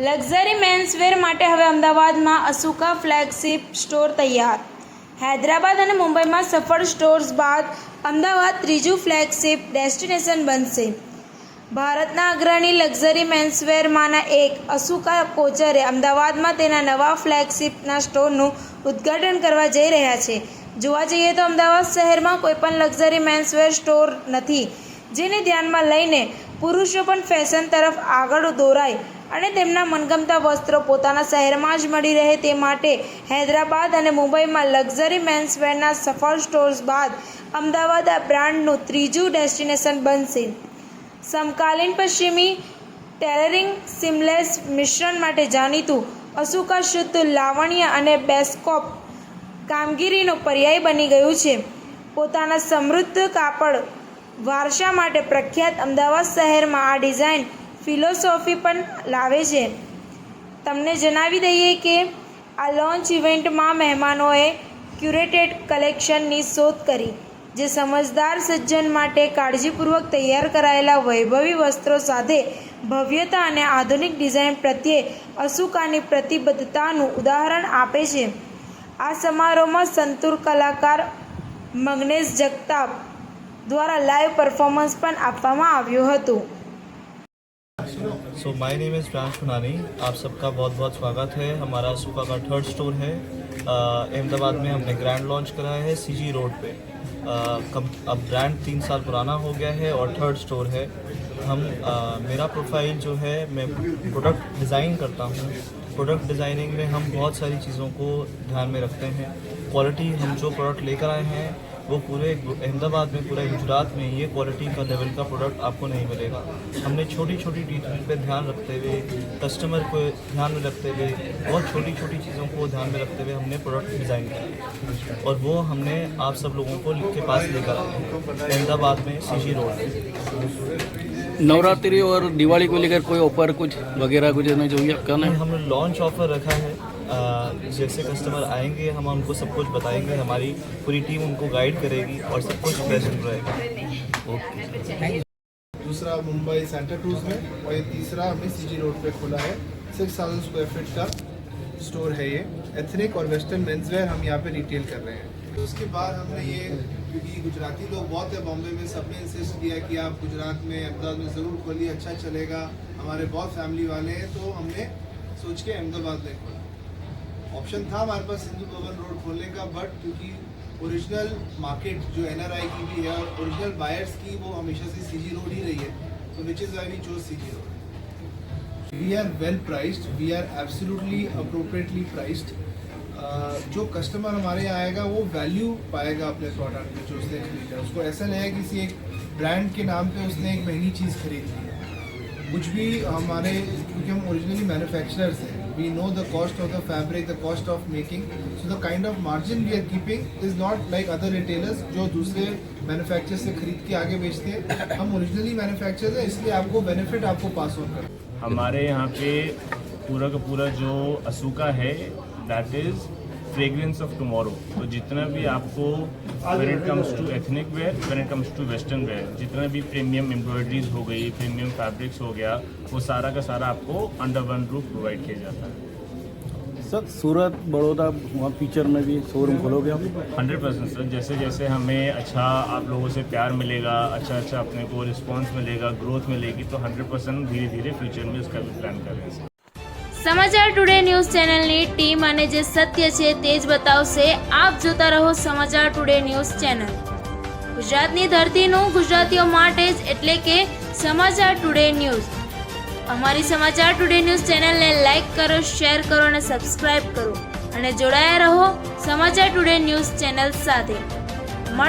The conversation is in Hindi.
લક્ઝરી મેન્સવેર માટે હવે અમદાવાદમાં અસુકા ફ્લેગશિપ સ્ટોર તૈયાર. હૈદરાબાદ અને મુંબઈમાં સફળ સ્ટોર્સ બાદ અમદાવાદ ત્રીજું ફ્લેગશિપ ડેસ્ટિનેશન બનશે. ભારતના અગ્રણી લક્ઝરી મેન્સવેરમાંના એક અસુકા કોચરે અમદાવાદમાં તેના નવા ફ્લેગશિપના સ્ટોરનું ઉદ્ઘાટન કરવા જઈ રહ્યા છે. જોવા જઈએ તો અમદાવાદ શહેરમાં કોઈપણ લક્ઝરી મેન્સવેર સ્ટોર નથી, જેને ધ્યાનમાં લઈને પુરુષો પણ ફેશન તરફ આગળ દોરાય અને તેમના મનગમતા વસ્ત્રો પોતાના શહેરમાં જ મળી રહે તે માટે હૈદરાબાદ અને મુંબઈમાં લક્ઝરી મેન્સવેરના સફળ સ્ટોર્સ બાદ અમદાવાદ આ બ્રાન્ડનું ત્રીજું ડેસ્ટિનેશન બનશે. સમકાલીન પશ્ચિમી ટેલરિંગ સિમલેસ મિશ્રણ માટે જાણીતું અસુકા શુદ્ધ લાવણ્ય અને બેસ્કોપ કામગીરીનો પર્યાય બની ગયું છે. પોતાના સમૃદ્ધ કાપડ વારસા માટે પ્રખ્યાત અમદાવાદ શહેરમાં આ ડિઝાઇન ફિલોસોફી પણ લાવે છે. તમને જણાવી દઈએ કે આ લોન્ચ ઇવેન્ટમાં મહેમાનોએ ક્યુરેટેડ કલેક્શનની શોધ કરી, જે સમજદાર સજ્જન માટે કાળજીપૂર્વક તૈયાર કરાયેલા વૈભવી વસ્ત્રો સાથે ભવ્યતા અને આધુનિક ડિઝાઇન પ્રત્યે અસુકાની પ્રતિબદ્ધતાનું ઉદાહરણ આપે છે. આ સમારોહમાં સંતૂર કલાકાર મગ્નેશ જગતાપ દ્વારા લાઈવ પરફોર્મન્સ પણ આપવામાં આવ્યું હતું. So my name is Pransh Khunani आप सबका बहुत बहुत स्वागत है। हमारा सुका का थर्ड स्टोर है। अहमदाबाद में हमने ग्रैंड लॉन्च कराया है सीजी रोड पे। अ, कम अब ब्रांड तीन साल पुराना हो गया है और थर्ड स्टोर है। हम अ, मेरा प्रोफ़ाइल जो है मैं प्रोडक्ट डिज़ाइन करता हूँ। प्रोडक्ट डिज़ाइनिंग में हम बहुत सारी चीज़ों को ध्यान में रखते हैं। क्वालिटी हम जो प्रोडक्ट लेकर आए हैं वो पूरे अहमदाबाद में पूरे गुजरात में ये क्वालिटी का लेवल का प्रोडक्ट आपको नहीं मिलेगा। हमने छोटी छोटी डिटेल पे ध्यान रखते हुए कस्टमर को ध्यान में रखते हुए बहुत छोटी छोटी चीज़ों को ध्यान में रखते हुए हमने प्रोडक्ट डिज़ाइन किया। और वो हमने आप सब लोगों को लिख के पास लेकर आए अहमदाबाद में सीजी रोड पे नवरात्रि और दिवाली को लेकर कोई ऑफ़र कुछ वगैरह कुछ जो करना है हमने लॉन्च ऑफ़र रखा है। जैसे कस्टमर आएँगे, हम उनको सब कुछ बताएँगे, हमारी पूरी टीम उनको गाइड करेगी और सब कुछ प्रेजेंट रहेगा ओके दूसरा मुंबई सेंटर टूज में, और ये तीसरा हमने सीजी रोड पे खोला है। सिक्स थाउज़ेंड स्क्वायर फीट का स्टोर है ये। एथनिक और वेस्टर्न मेंसवेयर हम यहाँ पे रिटेल कर रहे हैं। तो उसके बाद हमने ये क्योंकि गुजराती लोग बहुत है बॉम्बे में, सबने इंसिस्ट किया कि आप गुजरात में, अहमदाबाद में ज़रूर खोलिए अच्छा चलेगा। हमारे बहुत फैमिली वाले हैं तो हमने सोच के अहमदाबाद में खोला। ऑप्शन था हमारे पास सिंधु भवन रोड खोलने का बट क्योंकि ओरिजिनल मार्केट जो एनआरआई की भी है और ओरिजिनल बायर्स की वो हमेशा से सीजी रोड ही रही है। तो which is why we chose CG road we are well priced we are absolutely appropriately priced जो कस्टमर हमारे यहाँ आएगा, वो वैल्यू पाएगा अपने प्रोडक्ट में जो उसने खरीदा उसको ऐसा नहीं है किसी एक ब्रांड के नाम पे उसने एक महँगी चीज़ खरीद ली कुछ भी हमारे, क्योंकि हम ओरिजिनली मैन्युफैक्चरर्स हैं we know the cost of the fabric the cost of making so the kind of margin we are keeping is not like other retailers जो दूसरे मैन्युफैक्चर से खरीद के आगे बेचते हैं। हम ओरिजिनली मैन्युफैक्चर है, इसलिए आपको बेनिफिट आपको पास ऑन कर हमारे यहाँ पे पूरा का पूरा जो असूका है that is fragrance of tomorrow तो जितना भी आपको when it comes to ethnic wear when it comes to western wear जितना भी प्रीमियम एम्ब्रॉयडरीज हो गई प्रीमियम फैब्रिक्स हो गया वो सारा का सारा आपको अंडर वन रूफ प्रोवाइड किया जाता है। सर सूरत बड़ौदा वहाँ फीचर में भी शोरूम खोलोगे आप? हंड्रेड परसेंट सर जैसे जैसे हमें अच्छा आप लोगों से प्यार मिलेगा अच्छा अच्छा अपने को रिस्पॉन्स मिलेगा ग्रोथ मिलेगी तो हंड्रेड परसेंट धीरे धीरे फ्यूचर में इसका भी प्लान कर रहे हैं સમાચાર ટુડે ન્યૂઝ ચેનલની ટીમ અને જે સત્ય છે તે જ બતાવશે. આપ જોતા રહો સમાચાર ટુડે ન્યૂઝ ચેનલ. ગુજરાતની ધરતીનું ગુજરાતીઓ માટે જ એટલે કે સમાચાર ટુડે ન્યૂઝ. અમારી સમાચાર ટુડે ન્યૂઝ ચેનલને લાઈક કરો, શેર કરો અને સબસ્ક્રાઇબ કરો. અને જોડાયા રહો સમાચાર ટુડે ન્યૂઝ ચેનલ સાથે.